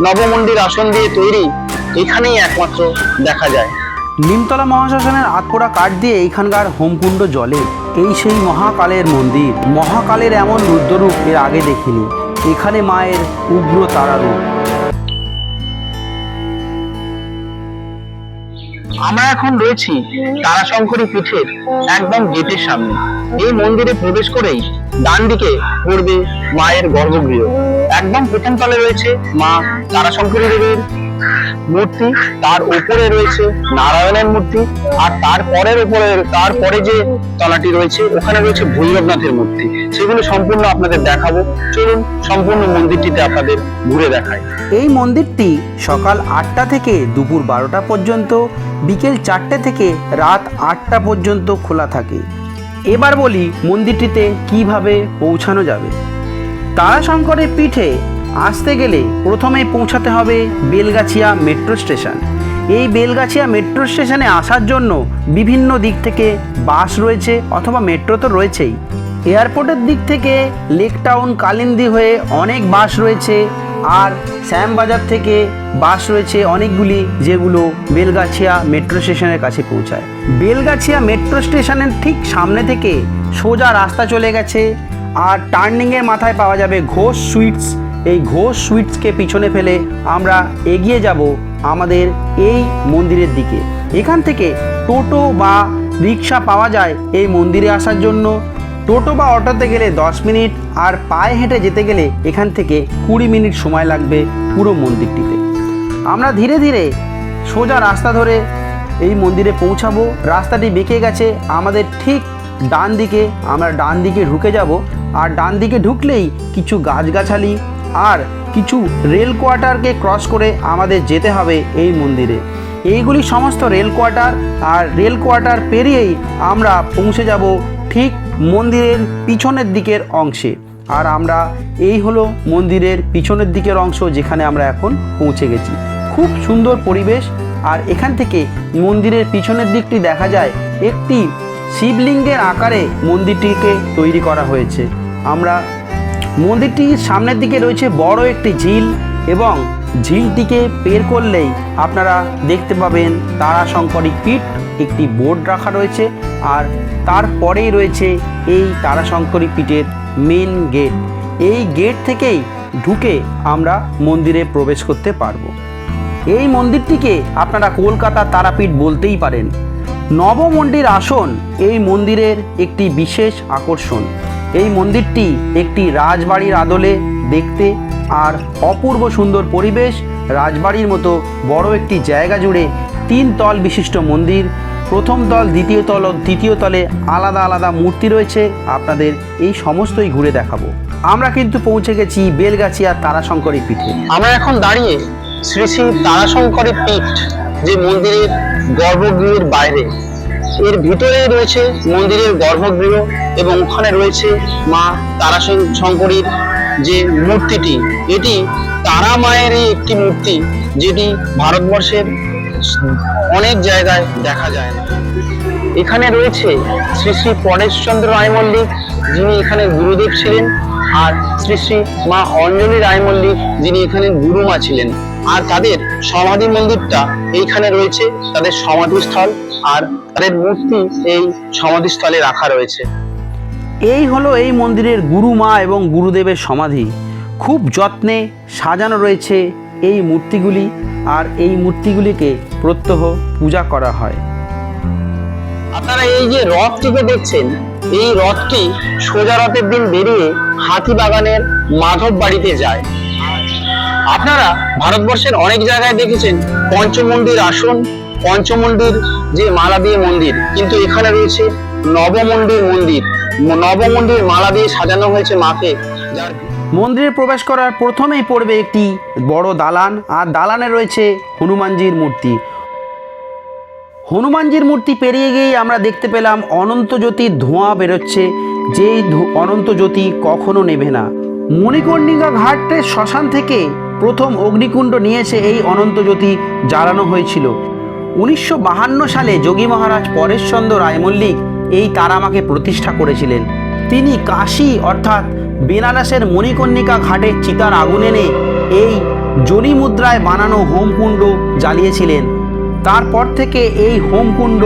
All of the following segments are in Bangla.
নবমন্দির আসন দিয়ে তৈরি এখানেই একমাত্র দেখা যায়। নিমতলা মহাশ্মশানের আতপোড়া কাঠ দিয়ে এইখানকার হোমকুণ্ড জলে। এই সেই মহাকালের মন্দির। মহাকালের এমন রুদ্ররূপ এর আগে দেখিনি। এখানে মায়ের উগ্র তারারূপ। আমরা এখন রয়েছি তারাশঙ্করী পীঠের একদম গেটের সামনে। এই মন্দিরে প্রবেশ করেই ডান দিকে পড়বে মায়ের গর্ভগৃহ। একদম প্রথম তলে রয়েছে মা তারাশঙ্করী দেবীর মূর্তি, তার উপরে রয়েছে নারায়ণের মূর্তি, আর তারপরের উপরে তারপরে যে তলাটি রয়েছে, ওখানে রয়েছে ভৈরবনাথের মূর্তি। সেগুলো সম্পূর্ণ আপনাদের দেখাবো। চলুন সম্পূর্ণ মন্দিরটিতে আপনাদের ঘুরে দেখায় এই মন্দিরটি সকাল আটটা থেকে দুপুর বারোটা পর্যন্ত, বিকেল চারটে থেকে রাত আটটা পর্যন্ত খোলা থাকে। এবার বলি মন্দিরটিতে কীভাবে পৌঁছানো যাবে। তারাশঙ্করের পিঠে আসতে গেলে প্রথমেই পৌঁছাতে হবে বেলগাছিয়া মেট্রো স্টেশন। এই বেলগাছিয়া মেট্রো স্টেশনে আসার জন্য বিভিন্ন দিক থেকে বাস রয়েছে অথবা মেট্রো তো রয়েছেই। এয়ারপোর্টের দিক থেকে লেক টাউন কালিন্দি হয়ে অনেক বাস রয়েছে আর শ্যামবাজার থেকে বাস রয়েছে অনেকগুলি যেগুলো বেলগাছিয়া মেট্রো স্টেশনের কাছে পৌঁছায়। বেলগাছিয়া মেট্রো স্টেশনের ঠিক সামনে থেকে সোজা রাস্তা চলে গেছে আর টার্নিংয়ের মাথায় পাওয়া যাবে ঘোষ সুইটস এই ঘোষ সুইটসকে পিছনে ফেলে আমরা এগিয়ে যাব আমাদের এই মন্দিরের দিকে। এখান থেকে টোটো বা রিক্সা পাওয়া যায় এই মন্দিরে আসার জন্য। টোটো বা অটোতে গেলে দশ মিনিট আর পায়ে হেঁটে যেতে গেলে এখান থেকে কুড়ি মিনিট সময় লাগবে পুরো মন্দিরটিতে। আমরা ধীরে ধীরে সোজা রাস্তা ধরে এই মন্দিরে পৌঁছাবো। রাস্তাটি বেঁকে গেছে। আমাদের ঠিক ডান দিকে আমরা ডান দিকে ঢুকে যাব। আর ডান দিকে ঢুকলেই কিছু গাছগাছালি আর কিছু রেল কোয়ার্টারকে ক্রস করে আমাদের যেতে হবে এই মন্দিরে। এইগুলি সমস্ত রেল কোয়ার্টার আর রেল কোয়ার্টার পেরিয়েই আমরা পৌঁছে যাব ঠিক মন্দিরের পিছনের দিকের অংশে। আর আমরা এই হলো মন্দিরের পিছনের দিকের অংশ যেখানে আমরা এখন পৌঁছে গেছি। খুব সুন্দর পরিবেশ আর এখান থেকে মন্দিরের পিছনের দিকটি দেখা যায় একটি শিবলিঙ্গের আকারে মন্দিরটিকে তৈরি করা হয়েছে। আমরা মন্দিরটির সামনের দিকে রয়েছে বড় একটি ঝিল এবং ঝিলটিকে পের করলেই আপনারা দেখতে পাবেন তারাশঙ্করী পীঠ, একটি বোর্ড রাখা রয়েছে আর তারপরেই রয়েছে এই তারাশঙ্করী পীঠের মেন গেট এই গেট থেকেই ঢুকে আমরা মন্দিরে প্রবেশ করতে পারব। এই মন্দিরটিকে আপনারা কলকাতা তারাপীঠ বলতেই পারেন। নবমন্দির আসন এই মন্দিরের একটি বিশেষ আকর্ষণ। এই মন্দিরটি একটি রাজবাড়ির আদলে দেখতে আর অপূর্ব সুন্দর পরিবেশ, রাজবাড়ির মতো বড় একটি জায়গা জুড়ে তিন তল বিশিষ্ট মন্দির, প্রথম তল, দ্বিতীয় তল ও তৃতীয় তলে আলাদা আলাদা মূর্তি রয়েছে, আপনাদের এই সমস্তই ঘুরে দেখাবো। আমরা কিন্তু পৌঁছে গেছি বেলগাছিয়া তারাশঙ্করী পীঠে। আমরা এখন দাঁড়িয়ে শ্রী শ্রী তারাশঙ্করী পীঠ, যে মন্দিরের গর্ভগৃহের বাইরে। এর ভিতরে রয়েছে মন্দিরের গর্ভগৃহ এবং ওখানে রয়েছে মা তারাশঙ্করীর যে মূর্তিটি। এটি তারা মায়েরই একটি মূর্তি যেটি ভারতবর্ষের অনেক জায়গায় দেখা যায় না। এখানে রয়েছে শ্রী শ্রী পরেশচন্দ্র রায় মল্লিক, যিনি এখানে গুরুদেব ছিলেন, আর শ্রী শ্রী মা অঞ্জলি রায় মল্লিক, যিনি এখানে গুরুমা ছিলেন। আর তাদের সমাধি মন্দিরটা এইখানে রয়েছে তাদের সমাধিস্থল আর তাদের মূর্তি এই সমাধিস্থলে রাখা রয়েছে। এই হলো এই মন্দিরের গুরু মা এবং গুরুদেবের সমাধি। খুব যত্নে সাজানো রয়েছে এই মূর্তিগুলি আর এই মূর্তিগুলিকে প্রত্যহ পূজা করা হয়। আপনারা এই যে রথটিকে দেখছেন এই রথটি সোজা রথের দিন বেরিয়ে হাতিবাগানের মাধব বাড়িতে যায়। আপনারা ভারতবর্ষের অনেক জায়গায় দেখেছেন পঞ্চমন্দির আসন পঞ্চমন্দির যে মালা দিয়ে মন্দির, কিন্তু এখানে রয়েছে নবমন্দির মন্দির। নবমন্দির মালা দিয়ে সাজানো হয়েছে মাকে। যার মন্দিরে প্রবেশ করার প্রথমেই পড়বে একটি বড় দালান, আর দালানে রয়েছে হনুমানজির মূর্তি। হনুমানজির মূর্তি পেরিয়ে গিয়েই আমরা দেখতে পেলাম অনন্ত জ্যোতির ধোঁয়া বেরোচ্ছে, যেই অনন্ত জ্যোতি কখনো নেবে না। মণিকর্ণিকা ঘাটের শ্মশান থেকে প্রথম অগ্নিকুণ্ড নিয়ে এসে এই অনন্ত জ্যোতি জ্বালানো হয়েছিল। উনিশশো সালে যোগী মহারাজ পরেশচন্দ্র রায়মল্লিক এই তারামাকে প্রতিষ্ঠা করেছিলেন। তিনি কাশী অর্থাৎ বেনারসের মণিকর্ণিকা ঘাটের চিতার আগুন এনে এই জনি মুদ্রায় বানানো হোমকুণ্ড জ্বালিয়েছিলেন। তারপর থেকে এই হোমকুণ্ড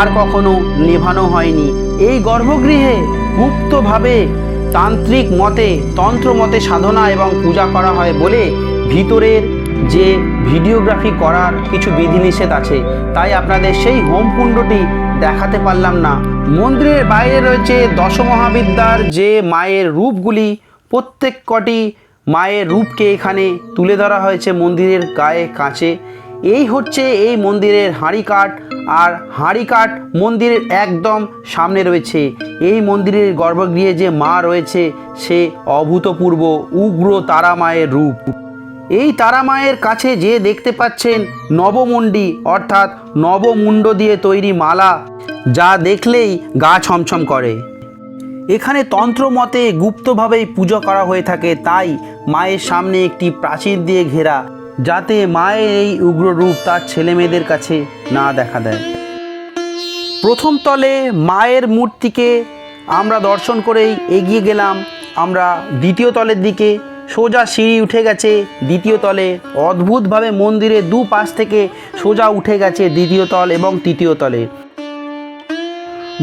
আর কখনো নেভানো হয়নি। এই গর্ভগৃহে গুপ্তভাবে তান্ত্রিক মতে তন্ত্র মতে সাধনা এবং পূজা করা হয় বলে ভিতরের যে ভিডিওগ্রাফি করার কিছু বিধিনিষেধ আছে, তাই আপনাদের সেই হোম কুণ্ডটি দেখাতে পারলাম না। মন্দিরের বাইরে রয়েছে দশমহাবিদ্যার যে মায়ের রূপগুলি, প্রত্যেক কটি মায়ের রূপকে এখানে তুলে ধরা হয়েছে মন্দিরের গায়ে কাছে এই হচ্ছে এই মন্দিরের হাঁড়িকাঠ আর হাঁড়িকাঠ মন্দিরের একদম সামনে রয়েছে। এই মন্দিরের গর্ভগৃহে যে মা রয়েছে, সে অভূতপূর্ব উগ্র তারা মায়ের রূপ। এই তারা মায়ের কাছে যে দেখতে পাচ্ছেন নবমুণ্ডি, অর্থাৎ নবমুণ্ড দিয়ে তৈরি মালা, যা দেখলেই গা ছমছম করে। এখানে তন্ত্র মতে গুপ্তভাবেই পুজো করা হয়ে থাকে, তাই মায়ের সামনে একটি প্রাচীর দিয়ে ঘেরা, যাতে মায়ের এই উগ্র রূপ তার ছেলে মেয়েদের কাছে না দেখা দেয়। প্রথম তলে মায়ের মূর্তিকে আমরা দর্শন করেই এগিয়ে গেলাম, আমরা দ্বিতীয় তলের দিকে সোজা সিঁড়ি উঠে গেছে দ্বিতীয় তলে। অদ্ভুতভাবে মন্দিরের দু পাশ থেকে সোজা উঠে গেছে দ্বিতীয় তল এবং তৃতীয় তলে।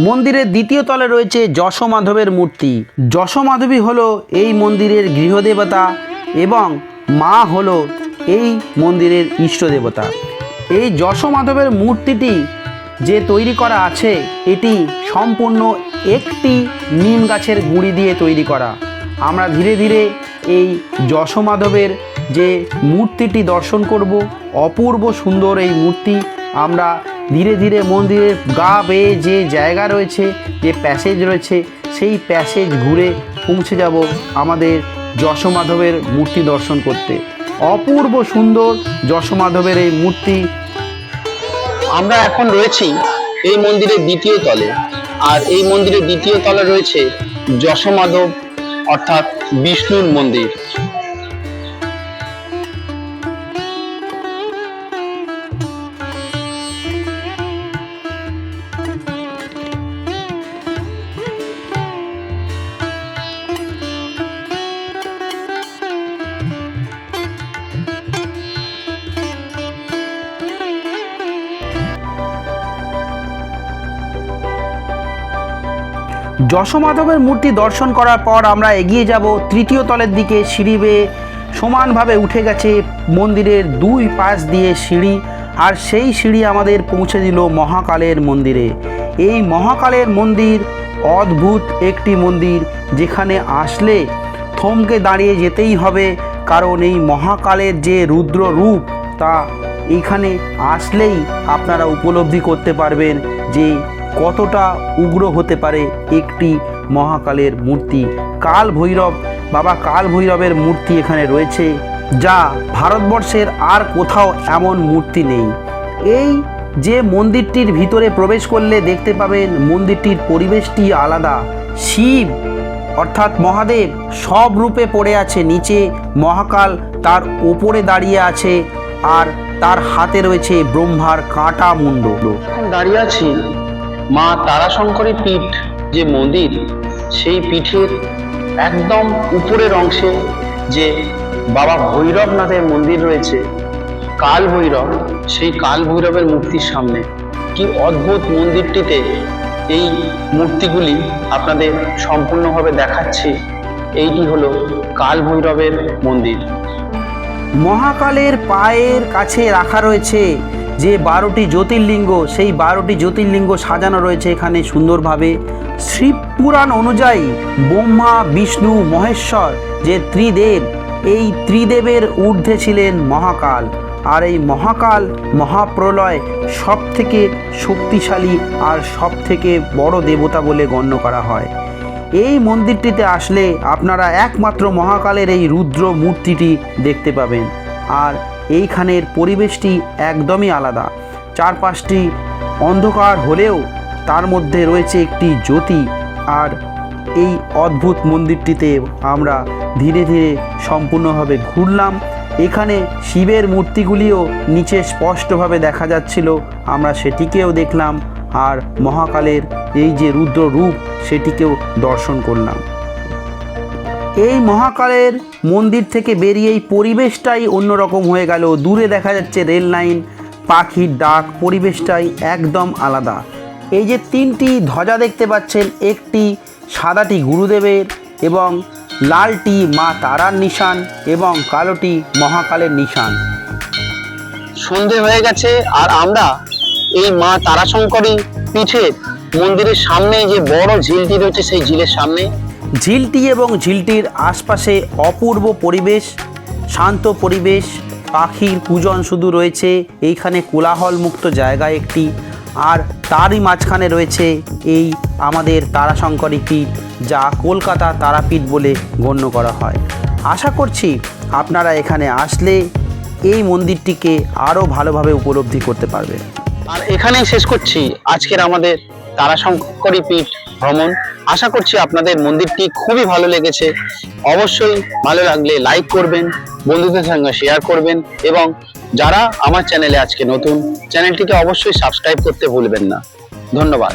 মন্দিরের দ্বিতীয় তলে রয়েছে যশোমাধবের মূর্তি। যশোমাধবী হলো এই মন্দিরের গৃহদেবতা এবং মা হলো এই মন্দিরের ইষ্ট দেবতা এই যশোমাধবের মূর্তিটি যে তৈরি করা আছে, এটি সম্পূর্ণ একটি নিম গাছের গুঁড়ি দিয়ে তৈরি করা। আমরা ধীরে ধীরে এই যশোমাধবের যে মূর্তিটি দর্শন করব, অপূর্ব সুন্দর এই মূর্তি। আমরা ধীরে ধীরে মন্দিরের গা বেয়ে যে জায়গা রয়েছে, যে প্যাসেজ রয়েছে, সেই প্যাসেজ ঘুরে পৌঁছে যাব আমাদের যশোমাধবের মূর্তি দর্শন করতে। অপূর্ব সুন্দর যশোমাধবের এই মূর্তি। আমরা এখন রয়েছি এই মন্দিরের দ্বিতীয় তলে। আর এই মন্দিরের দ্বিতীয় তলে রয়েছে যশমাধব, অর্থাৎ বিষ্ণুর মন্দির। যশোমাধবের মূর্তি দর্শন করার পর আমরা এগিয়ে যাব তৃতীয় তলের দিকে সিঁড়ি বেয়ে। সমানভাবে উঠে গেছে মন্দিরের দুই পাশ দিয়ে সিঁড়ি, আর সেই সিঁড়ি আমাদের পৌঁছে দিল মহাকালের মন্দিরে। এই মহাকালের মন্দির অদ্ভুত একটি মন্দির, যেখানে আসলে থমকে দাঁড়িয়ে যেতেই হবে, কারণ এই মহাকালের যে রুদ্র রূপ, তা এখানে আসলেই আপনারা উপলব্ধি করতে পারবেন যে কতটা উগ্র হতে পারে একটি মহাকালের মূর্তি? কাল ভৈরব বাবা কাল ভৈরবের মূর্তি এখানে রয়েছে, যা ভারতবর্ষের আর কোথাও এমন মূর্তি নেই। এই যে মন্দিরটির ভিতরে প্রবেশ করলে দেখতে পাবেন মন্দিরটির পরিবেশটি আলাদা। শিব, অর্থাৎ মহাদেব, সব রূপে পড়ে আছে নিচে, মহাকাল তার ওপরে দাঁড়িয়ে আছে, আর তার হাতে রয়েছে ব্রহ্মার কাঁটা মুন্ড। দাঁড়িয়ে আছি। মা তারাশঙ্করী পীঠ যে মন্দির, সেই পীঠের একদম উপরের অংশে যে বাবা ভৈরবনাথের মন্দির রয়েছে কাল ভৈরব সেই কাল ভৈরবের মূর্তির সামনে। কি অদ্ভুত মন্দিরটিতে এই মূর্তিগুলি আপনাদের সম্পূর্ণভাবে দেখাচ্ছি। এইটি হলো কাল ভৈরবের মন্দির। মহাকালের পায়ের কাছে রাখা রয়েছে যে বারোটি জ্যোতির্লিঙ্গ, সেই বারোটি জ্যোতির্লিঙ্গ সাজানো রয়েছে এখানে সুন্দরভাবে। শিবপুরাণ অনুযায়ী ব্রহ্মা, বিষ্ণু, মহেশ্বর যে ত্রিদেব, এই ত্রিদেবের ঊর্ধ্বে ছিলেন মহাকাল। আর এই মহাকাল, মহাপ্রলয় সব থেকে শক্তিশালী আর সব থেকে বড় দেবতা বলে গণ্য করা হয়। এই মন্দিরটিতে আসলে আপনারা একমাত্র মহাকালের এই রুদ্র মূর্তিটি দেখতে পাবেন। আর এইখানের পরিবেশটি একদমই আলাদা। চারপাশটি অন্ধকার হলেও তার মধ্যে রয়েছে একটি জ্যোতি আর এই অদ্ভুত মন্দিরটিতে আমরা ধীরে ধীরে সম্পূর্ণভাবে ঘুরলাম। এখানে শিবের মূর্তিগুলিও নিচে স্পষ্টভাবে দেখা যাচ্ছিল। আমরা সেটিকেও দেখলাম আর মহাকালের এই যে রুদ্র রূপ সেটিকেও দর্শন করলাম। এই মহাকালের মন্দির থেকে বেরিয়েই পরিবেশটাই অন্যরকম হয়ে গেল। দূরে দেখা যাচ্ছে রেল লাইন, পাখির ডাক, পরিবেশটাই একদম আলাদা। এই যে তিনটি ধ্বজা দেখতে পাচ্ছেন, একটি সাদাটি গুরুদেবের এবং লালটি মা তারার নিশান এবং কালোটি মহাকালের নিশান। সন্ধে হয়ে গেছে আর আমরা এই মা তারাশঙ্করী পীঠের মন্দিরের সামনে যে বড় ঝিলটি রয়েছে সেই ঝিলের সামনে ঝিলটি এবং ঝিলটির আশপাশে অপূর্ব পরিবেশ, শান্ত পরিবেশ, পাখির পূজন শুধু রয়েছে, এইখানে কোলাহল মুক্ত জায়গা একটি, আর তারই মাঝখানে রয়েছে এই আমাদের তারাশঙ্করী পীঠ, যা কলকাতা তারাপীঠ বলে গণ্য করা হয়। আশা করছি আপনারা এখানে আসলে এই মন্দিরটিকে আরও ভালোভাবে উপলব্ধি করতে পারবেন। আর এখানেই শেষ করছি আজকের আমাদের তারাশঙ্করী পীঠ ভ্রমণ। আশা করছি আপনাদের মন্দিরটি খুবই ভালো লেগেছে। অবশ্যই ভালো লাগলে লাইক করবেন, বন্ধুদের সঙ্গে শেয়ার করবেন এবং যারা আমার চ্যানেলে আজকে নতুন চ্যানেলটিকে অবশ্যই সাবস্ক্রাইব করতে ভুলবেন না। ধন্যবাদ।